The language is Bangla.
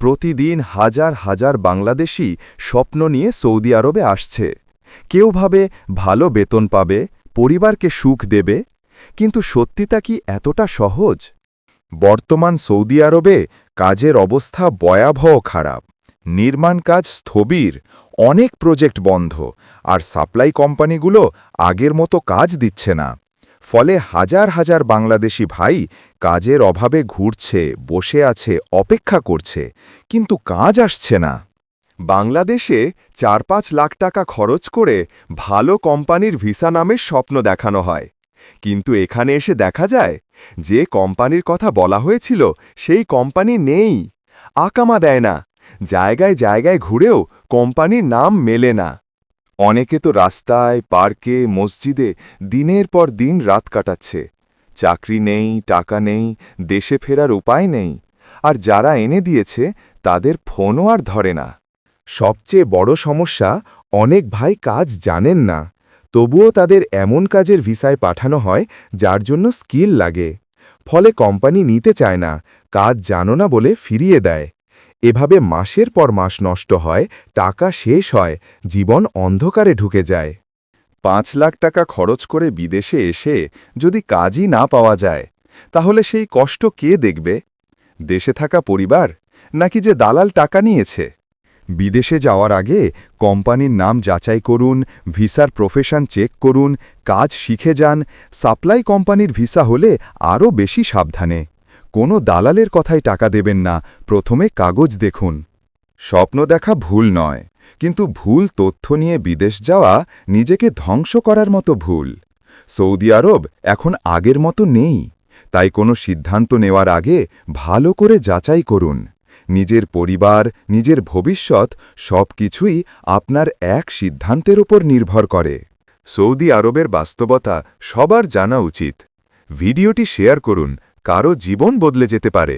প্রতিদিন হাজার হাজার বাংলাদেশি স্বপ্ন নিয়ে সৌদি আরবে আসছে। কেউ ভাবে, ভালো বেতন পাবে, পরিবারকে সুখ দেবে, কিন্তু সত্যিটা কি এতটা সহজ? বর্তমান সৌদি আরবে কাজের অবস্থা ভয়াবহ খারাপ। নির্মাণ কাজ স্থবির, অনেক প্রজেক্ট বন্ধ, আর সাপ্লাই কোম্পানিগুলো আগের মতো কাজ দিচ্ছে না। ফলে হাজার হাজার বাংলাদেশি ভাই কাজের অভাবে ঘুরছে, বসে আছে, অপেক্ষা করছে। কিন্তু কাজ আসছে না। বাংলাদেশে চার পাঁচ লাখ টাকা খরচ করে ভালো কোম্পানির ভিসা নামের স্বপ্ন দেখানো হয়। কিন্তু এখানে এসে দেখা যায়, যে কোম্পানির কথা বলা হয়েছিল, সেই কোম্পানি নেই। আকামা দেয় না। জায়গায় জায়গায় ঘুরেও কোম্পানির নাম মেলে না। অনেকে তো রাস্তায়, পার্কে, মসজিদে দিনের পর দিন রাত কাটাচ্ছে। চাকরি নেই, টাকা নেই, দেশে ফেরার উপায় নেই। আর যারা এনে দিয়েছে, তাদের ফোনও আর ধরে না। সবচেয়ে বড় সমস্যা, অনেক ভাই কাজ জানেন না। তবুও তাদের এমন কাজের ভিসায় পাঠানো হয়, যার জন্য স্কিল লাগে। ফলে কোম্পানি নিতে চায় না, কাজ জানো না বলে ফিরিয়ে দেয়। এভাবে মাসের পর মাস নষ্ট হয়, টাকা শেষ হয়, জীবন অন্ধকারে ঢুকে যায়। পাঁচ লাখ টাকা খরচ করে বিদেশে এসে যদি কাজই না পাওয়া যায়, তাহলে সেই কষ্ট কে দেখবে? দেশে থাকা পরিবার? নাকি যে দালাল টাকা নিয়েছে? বিদেশে যাওয়ার আগে কোম্পানির নাম যাচাই করুন, ভিসার প্রফেশন চেক করুন, কাজ শিখে যান, সাপ্লাই কোম্পানির ভিসা হলে আরও বেশি সাবধানে। কোনো দালালের কথায় টাকা দেবেন না, প্রথমে কাগজ দেখুন। স্বপ্ন দেখা ভুল নয়, কিন্তু ভুল তথ্য নিয়ে বিদেশ যাওয়া নিজেকে ধ্বংস করার মতো ভুল। সৌদি আরব এখন আগের মতো নেই, তাই কোনো সিদ্ধান্ত নেওয়ার আগে ভালো করে যাচাই করুন। নিজের পরিবার, নিজের ভবিষ্যৎ সব কিছুই আপনার এক সিদ্ধান্তের উপর নির্ভর করে। সৌদি আরবের বাস্তবতা সবার জানা উচিত। ভিডিওটি শেয়ার করুন কারও জীবন বদলে যেতে পারে।